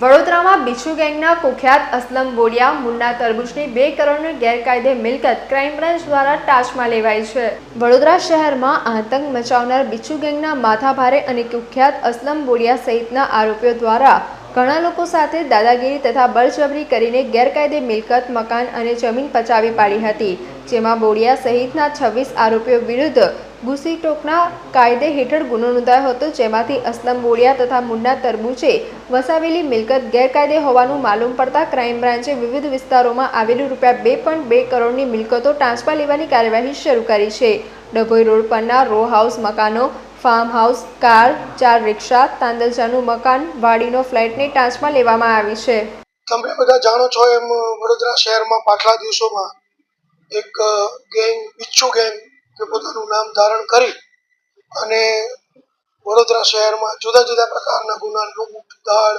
વડોદરામાં બિચ્છુ ગેંગના કુખ્યાત અસલમ બોડિયા મુન્ના તરબૂચની બે કરોડની ગેરકાયદે મિલકત ક્રાઇમ બ્રાન્ચ દ્વારા ટાચમાં લેવાઈ છે. વડોદરા શહેરમાં આતંક મચાવનાર બિચ્છુ ગેંગના માથાભારે અને કુખ્યાત અસલમ બોડિયા સહિતના આરોપીઓ દ્વારા ઘણા લોકો સાથે દાદાગીરી તથા બળજબરી કરીને ગેરકાયદે મિલકત, મકાન અને જમીન પચાવી પાડી હતી, જેમાં બોડિયા સહિતના છવ્વીસ આરોપીઓ વિરુદ્ધ ગુસીટોકના કાયદે હેઠળ ગુનો નોંધાયો હતો, જેમાંથી અસલમ બોડિયા તથા મુન્ના તરબુચે વસાવેલી મિલકત ગેરકાયદે હોવાનું માલુમ પડતા ક્રાઇમ બ્રાન્ચે વિવિધ વિસ્તારોમાં આવેલી રૂપિયા બે પોઈન્ટ બે કરોડની મિલકતો ટ્રાન્સફર લેવાની કાર્યવાહી શરૂ કરી છે. ડભોઈ રોડ પરના રો હાઉસ મકાનો, ફાર્મ હાઉસ, કાર, ચાર રિક્ષા, તાંદલજાનું મકાન, વાડીનો ફ્લેટને ટાંચમાં લેવામાં આવી છે. તમે બધા જાણો છો એમ વડોદરા શહેરમાં પાછલા દિવસોમાં એક ગેંગ, બિચ્છુ ગેંગ કે પોતાનું નામ ધારણ કરી અને વડોદરા શહેરમાં જુદા જુદા પ્રકારના ગુના, લૂંટ, દાળ,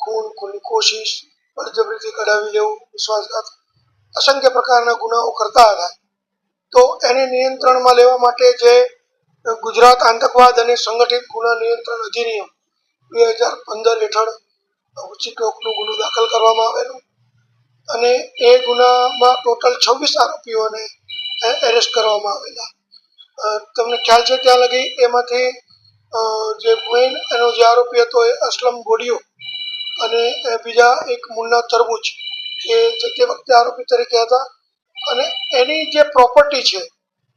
ખૂન, ખૂનની કોશિશ બળજબરીથી કઢાવી લેવું, વિશ્વાસઘાત, અસંખ્ય પ્રકારના ગુનાઓ કરતા હતા. તો એને નિયંત્રણમાં લેવા માટે જે ગુજરાત આતંકવાદ અને સંગઠિત ગુના નિયંત્રણ અધિનિયમ બે હજાર પંદર હેઠળ ઉચિતોકનો ગુનો દાખલ કરવામાં આવેલો અને એ ગુનામાં ટોટલ છવ્વીસ આરોપીઓને એરેસ્ટ કરવામાં આવેલા. તમને ખ્યાલ છે ત્યાં લગી એમાંથી જે મેઇન એનો જે આરોપી હતો એ અસલમ ગોડિયો અને બીજા એક મુન્ના તરબૂચ એ જે વખતે આરોપી તરીકે હતા. અને એની જે પ્રોપર્ટી છે,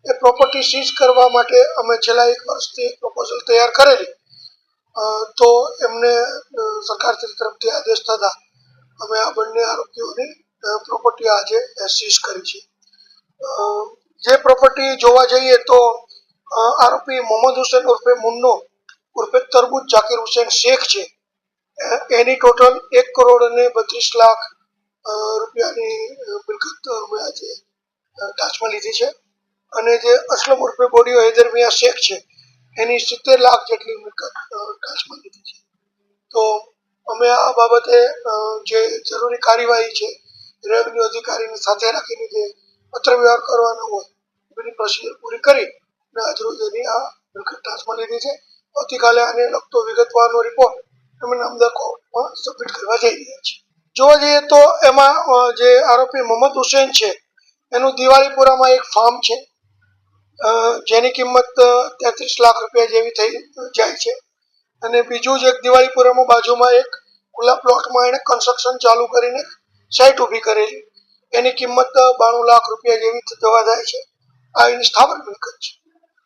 એ પ્રોપર્ટી સીઝ કરવા માટે અમે છેલ્લા એક વર્ષથી પ્રપોઝલ તૈયાર કરેલી. તો એમને સરકાર તરફથી આદેશ થતા અમે આ બંને આરોપીઓની પ્રોપર્ટી આજે સીઝ કરી છે. જે પ્રોપર્ટી જોવા જઈએ તો આરોપી મોહમ્મદ હુસેન ઉર્ફે મુન્નો ઉર્ફે તરબૂચ જાકીર હુસેન શેખ છે. એની ટોટલ એક કરોડ અને બત્રીસ લાખ રૂપિયાની મિલકત અ, ટાચમાં લીધી છે. અને જે અસલમ ઉર્ફે બોડીઓ હૈદર મિયા શેખ છે. એની સિત્તેર લાખ જેટલી મિલકત ટાચમાં લીધી છે. તો અમે આ બાબતે જે જરૂરી કાર્યવાહી છે રેવન્યુ અધિકારીને સાથે રાખીને જે પત્ર વ્યવહાર કરવાનો હોય, એની પ્રોસિજર પૂરી કરી અને આજરોજ એની આ ટાચમાં લીધી છે. આવતીકાલે આને લગતો વિગતવારનો રિપોર્ટ અમે નામદાર કોર્ટમાં સબમિટ કરવા જઈ રહ્યા છીએ. જોવા જઈએ તો એમાં જે આરોપી મોહમ્મદ હુસેન છે, એનું દિવાળીપુરામાં એક ફાર્મ છે જેની કિંમત તેત્રીસ લાખ રૂપિયા જેવી થઈ જાય છે. અને બીજું જ એક દિવાળીપુરામાં બાજુમાં એક ખુલ્લા પ્લોટમાં એણે કન્સ્ટ્રક્શન ચાલુ કરીને સાઇટ ઊભી કરેલી. એની કિંમત બાણું લાખ રૂપિયા જેવી જવા જાય છે. આ એની સ્થાવર મિલકત છે.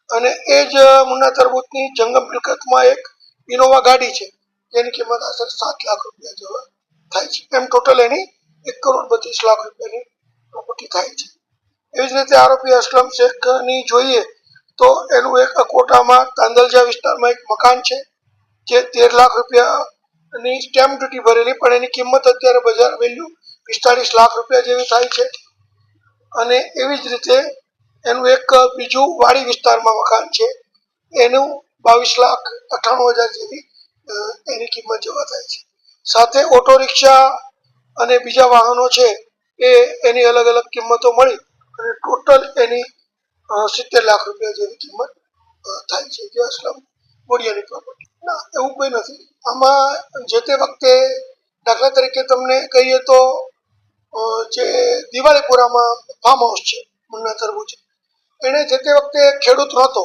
અને એ જ મુન્ના તરબૂતની જંગમ મિલકતમાં એક ઇનોવા ગાડી છે. જેની કિંમત આશરે સાત લાખ રૂપિયા જેવા થાય છે. એમ ટોટલ એની એક કરોડ બત્રીસ લાખ રૂપિયાની પ્રોપર્ટી થાય છે. એવી જ રીતે આરોપી અસલમ શેખની જોઈએ તો એનું એક કોટામાં તાંદલજા વિસ્તારમાં એક મકાન છે, જે તેર લાખ રૂપિયાની સ્ટેમ્પ ડ્યુટી ભરેલી, પણ એની કિંમત અત્યારે બજાર વેલ્યુ પિસ્તાળીસ લાખ રૂપિયા જેવી થાય છે. અને એવી જ રીતે એનું એક બીજું વાડી વિસ્તારમાં મકાન છે. એનું બાવીસ લાખ અઠ્ઠાણું હજાર જેવી એની કિંમત જવા થાય છે. સાથે ઓટો રિક્ષા અને બીજા વાહનો છે એ એની અલગ અલગ કિંમતો મળી અને ટોટલ એની સિત્તેર લાખ રૂપિયા જેવી કિંમત થાય છે. જે અસલમ બોડિયાની પ્રોપર્ટી ના, એવું કંઈ નથી. આમાં જે તે વખતે દાખલા તરીકે તમને કહીએ તો જે દિવાળીપુરામાં ફાર્મ હાઉસ છે મુન્ના તરબૂચ એણે જે તે વખતે ખેડૂત નહોતો,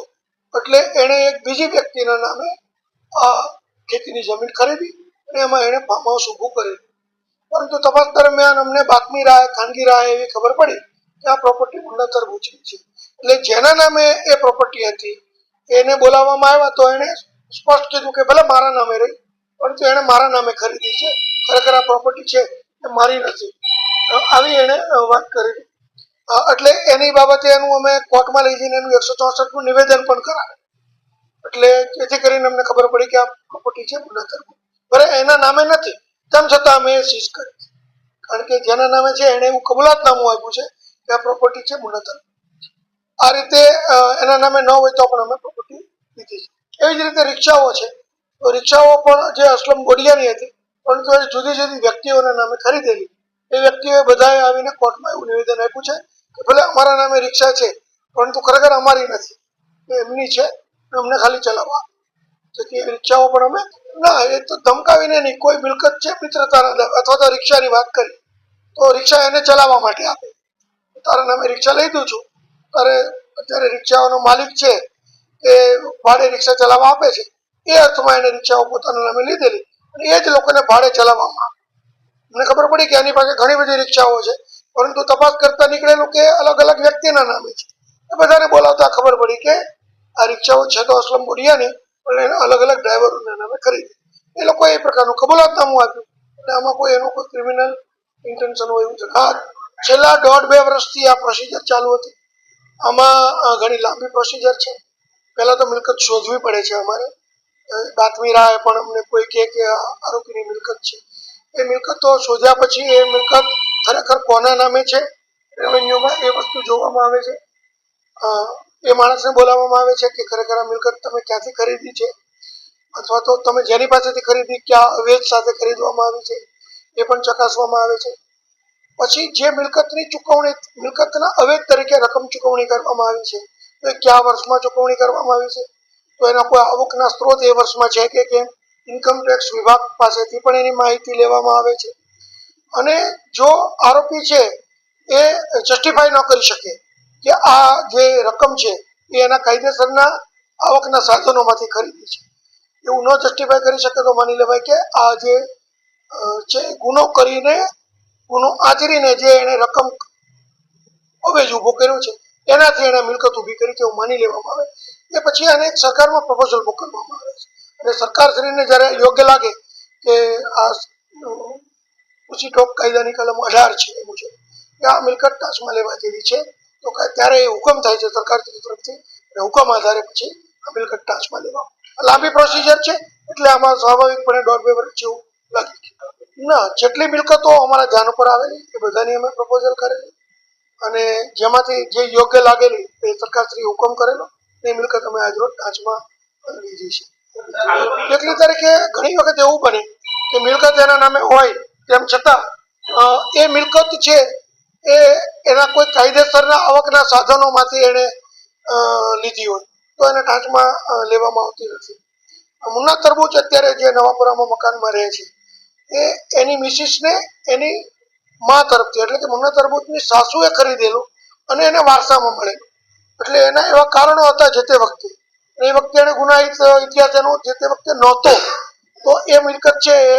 એટલે એણે એક બીજી વ્યક્તિના નામે આ ખેતીની જમીન ખરીદી અને એમાં એણે ફાર્મ હાઉસ ઊભું કર્યું. પરંતુ તપાસ દરમિયાન અમને બાતમી રાહ ખાનગી રાહ એવી ખબર પડી કે આ પ્રોપર્ટી મુન્ના તરબૂચની છે. એટલે જેના નામે એ પ્રોપર્ટી હતી, એને બોલાવવામાં આવ્યા તો એણે સ્પષ્ટ કીધું કે ભલે મારા નામે રહી, પરંતુ એણે મારા નામે ખરીદી છે. ખરેખર આ પ્રોપર્ટી છે એ મારી નથી. આવી એણે વાત કરી. અ, એટલે એની બાબતે એનું અમે કોર્ટમાં લઈ જઈને એનું એકસો ચોસઠનું નિવેદન પણ કરાવે એટલે જેથી કરીને અમને ખબર પડી કે આ પ્રોપર્ટી છે મુન્ના ભલે એના નામે નથી. તેમ છતાં અમે એ સીઝ કરી કારણ કે જેના નામે છે એણે એવું કબૂલાતનામું આપ્યું છે કે આ પ્રોપર્ટી છે મુન્ના આ રીતે એના નામે ન હોય તો પણ અમે પ્રોપર્ટી લીધી છે. એવી જ રીતે રિક્ષાઓ છે. રિક્ષાઓ પણ જે અસલમ ગોડિયાની હતી પરંતુ એ જુદી જુદી વ્યક્તિઓના નામે ખરીદેલી. એ વ્યક્તિઓએ બધાએ આવીને કોર્ટમાં એવું નિવેદન આપ્યું છે કે ભલે અમારા નામે રિક્ષા છે, પરંતુ ખરેખર અમારી નથી. એ એમની છે અમને ખાલી ચલાવવા. જેથી એ રિક્ષાઓ પણ અમે ના, એ તો ધમકાવીને નહીં, કોઈ મિલકત છે મિત્રતાના અથવા તો રિક્ષાની વાત કરી. તો રિક્ષા એને ચલાવવા માટે આપે. તારા નામે રિક્ષા લઈ દઉં છું. તારે અત્યારે રિક્ષાઓનો માલિક છે, એ ભાડે રિક્ષા ચલાવવા આપે છે. એ અર્થમાં એને રિક્ષાઓ પોતાના નામે લીધેલી. અને એ જ લોકોને ભાડે ચલાવવામાં મને ખબર પડી કે એની પાસે ઘણી બધી રિક્ષાઓ છે. પરંતુ તપાસ કરતા નીકળેલું કે અલગ અલગ વ્યક્તિના નામે છે. એ બધાને બોલાવતા ખબર પડી કે આ રિક્ષાઓ છે તો અસલમ બોડિયાની પણ એને અલગ અલગ ડ્રાઈવરોના નામે ખરીદી. એ લોકોએ એ પ્રકારનું કબૂલાતનામું આપ્યું. અને આમાં કોઈ એનું કોઈ ક્રિમિનલ ઇન્ટેન્શન હોય એવું છે. હા, છેલ્લા દોઢ બે વર્ષથી આ પ્રોસિજર ચાલુ હતી. આમાં ઘણી લાંબી પ્રોસિજર છે. પહેલાં તો મિલકત શોધવી પડે છે અમારે. બાતમી રાહે પણ અમને કોઈ કે આરોપીની મિલકત છે. એ મિલકતો શોધ્યા પછી એ મિલકત ખરેખર કોના નામે છે? રેવન્યુમાં એ વસ્તુ જોવામાં આવે છે? એ માણસને બોલાવવામાં આવે છે કે ખરેખર આ મિલકત તમે ક્યાંથી ખરીદી છે? અથવા તો તમે જેની પાસેથી ખરીદી ક્યાં અવેજ સાથે ખરીદવામાં આવી છે? એ પણ ચકાસવામાં આવે છે. પછી જે મિલકતની ચૂકવણી, મિલકતના અવેજ તરીકે રકમ ચૂકવણી કરવામાં આવી છે, તો એ કયા વર્ષમાં ચૂકવણી કરવામાં આવી છે? તો એના કોઈ આવકના સ્ત્રોત એ વર્ષમાં છે કે કેમ? ઇન્કમ ટેક્સ વિભાગ પાસેથી પણ એની માહિતી લેવામાં આવે છે. અને જો આરોપી છે, એ જસ્ટિફાઈ ન કરી શકે કે આ જે રકમ છે, એ એના કાયદેસરના આવકના સાધનોમાંથી ખરીદી છે. એવું ન જસ્ટિફાઈ કરી શકે તો માની લેવાય કે આ જે છે, ગુનો કરીને, ગુનો આચરીને જે એને રકમ અવેજ ઊભો કર્યો છે, એનાથી એને મિલકત ઊભી કરી તેવું માની લેવામાં આવે. એ પછી આને સરકારમાં પ્રપોઝલ મોકલવામાં આવે. છે અને સરકારશ્રીને જ્યારે યોગ્ય લાગે કે આ ઊંચી ટોપ કાયદાની કલમ અઢાર છે એ મુજબ આ મિલકત ટાચમાં લેવા જેવી છે, તો ત્યારે એ હુકમ થાય છે સરકાર તરફથી, અને હુકમ આધારે પછી આ મિલકત ટાચમાં લેવા લાંબી પ્રોસિજર છે, એટલે આમાં સ્વાભાવિકપણે દોઢ બે વર્ષ જેવું લાગે ના, જેટલી મિલકતો અમારા ધ્યાન ઉપર આવેલી, એ બધાની અમે પ્રપોઝલ કરેલી. અને જેમાંથી જે યોગ્ય લાગેલી, એ સરકારશ્રી હુકમ કરેલો એ મિલકત અમે આજરોજ ટાચમાં લીધી છે. એટલી તરીકે ઘણી વખત એવું બને કે મિલકત એના નામે હોય, તેમ છતાં એ મિલકત છે, એ એના કોઈ કાયદેસરના આવકના સાધનોમાંથી એણે લીધી હોય. તો એને ટાંચમાં લેવામાં આવતી નથી. મુન્ના તરબૂચ અત્યારે જે નવાપુરામાં મકાનમાં રહે છે, એ એની મિસિસને એની મા તરફથી, એટલે કે મુન્ના તરબૂચની સાસુએ ખરીદેલું અને એને વારસામાં મળેલું. એટલે એના એવા કારણો હતા જે તે વખતે. એ વખતે એને ગુનાહિત ઇતિહાસ એનો જે તે વખતે નહોતો, તો એ મિલકત છે એ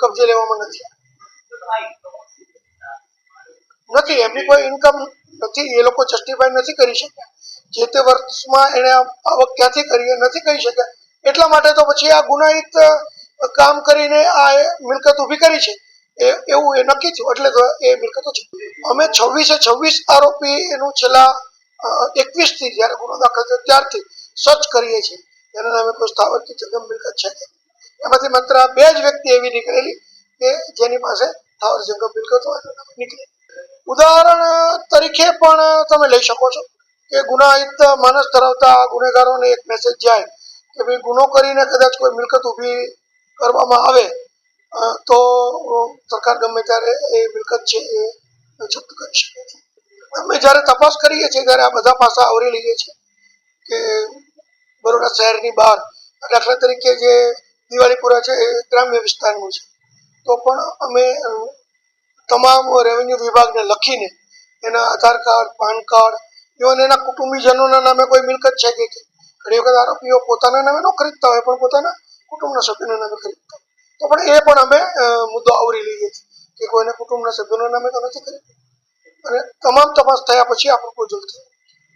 કબજે લેવામાં નથી. નથી, એમની કોઈ ઇન્કમ નથી, એ લોકો જસ્ટિફાઈ નથી કરી શક્યા. જે તે વર્ષમાં એને આવક ક્યાંથી કરી એ નથી કરી શક્યા. એટલા માટે તો પછી આ ગુનાહિત કામ કરીને આ મિલકત ઊભી કરી છે. એ, એવું એ નક્કી થયું, એટલે તો એ મિલકતો છે. અમે છવ્વીસે છવ્વીસ આરોપી એનું છેલ્લા એકવીસથી જ્યારે ગુનો દાખલ થયો ત્યારથી સર્ચ કરીએ છીએ. એના નામે કોઈ સ્થાવર કે જંગમ મિલકત છે એમાંથી માત્ર બે જ વ્યક્તિ એવી નીકળેલી કે જેની પાસે સ્થાવર જંગમ મિલકત હોય નીકળે. ઉદાહરણ તરીકે પણ તમે લઈ શકો છો કે ગુનાહિત માનસ ધરાવતા ગુનેગારોને એક મેસેજ જાય કે ભાઈ ગુનો કરીને કદાચ કોઈ મિલકત ઊભી કરવામાં આવે તો સરકાર ગમે ત્યારે એ મિલકત છે એ જપ્ત કરી શકે અમે જ્યારે તપાસ કરીએ છીએ ત્યારે આ બધા પાસા આવરી લઈએ છીએ. કે બરોડા શહેરની બહાર, દાખલા તરીકે જે દિવાળીપુરા છે એ ગ્રામ્ય વિસ્તારનું છે. તો પણ અમે તમામ રેવન્યુ વિભાગને લખીને એના Aadhaar card, PAN card even એના કુટુંબીજનોના નામે કોઈ મિલકત છે કે ઘણી વખત આરોપીઓ પોતાના નામે ન ખરીદતા હોય, પણ પોતાના કુટુંબના સભ્યોના નામે ખરીદતા હોય. તો પણ એ પણ અમે મુદ્દો આવરી લઈએ છીએ કે કોઈને કુટુંબના સભ્યોના નામે તો નથી ખરીદતા. અને તમામ તપાસ થયા પછી આ પ્રપોઝલ થયું